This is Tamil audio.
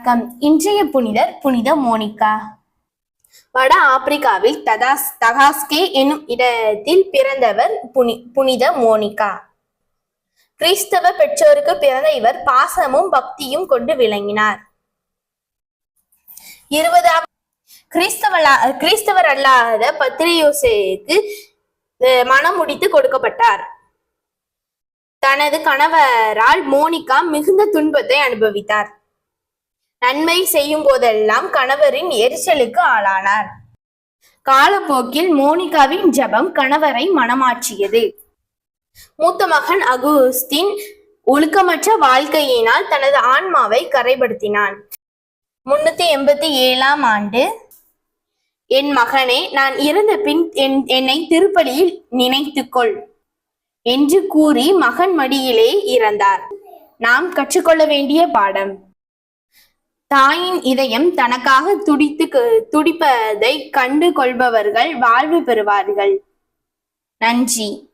வணக்கம். இன்றைய புனிதர் புனித மோனிகா. வட ஆப்பிரிக்காவில் ததாஸ் தகாஸ்கே என்னும் இடத்தில் பிறந்தவர் புனி புனித மோனிகா. கிறிஸ்தவ பெற்றோருக்கு பிறந்த இவர் பாசமும் பக்தியும் கொண்டு விளங்கினார். இருபதாம் கிறிஸ்தவலா கிறிஸ்தவர் அல்லாத பத்திரியோசேக்கு அஹ், மனம் முடித்து கொடுக்கப்பட்டார். தனது கணவரால் மோனிகா மிகுந்த துன்பத்தை அனுபவித்தார். நன்மை செய்யும் போதெல்லாம் கணவரின் எரிச்சலுக்கு ஆளானார். காலப்போக்கில் மோனிகாவின் ஜெபம் கணவரை மனமாற்றியது. மூத்த மகன் அகுஸ்தின் ஒழுக்கமற்ற வாழ்க்கையினால் தனது ஆன்மாவை கரைப்படுத்தினான் முன்னூத்தி எண்பத்தி ஏழாம் ஆண்டு என் மகனே நான் இறந்த பின் என்- என்னை திருப்பலியில் நினைத்துக்கொள் என்று கூறி மகன் மடியிலே இறந்தார். நாம் கற்றுக்கொள்ள வேண்டிய பாடம். தாயின் இதயம் தனக்காக துடித்து துடிப்பதை கண்டு கொள்பவர்கள் வாழ்வு பெறுவார்கள். நன்றி.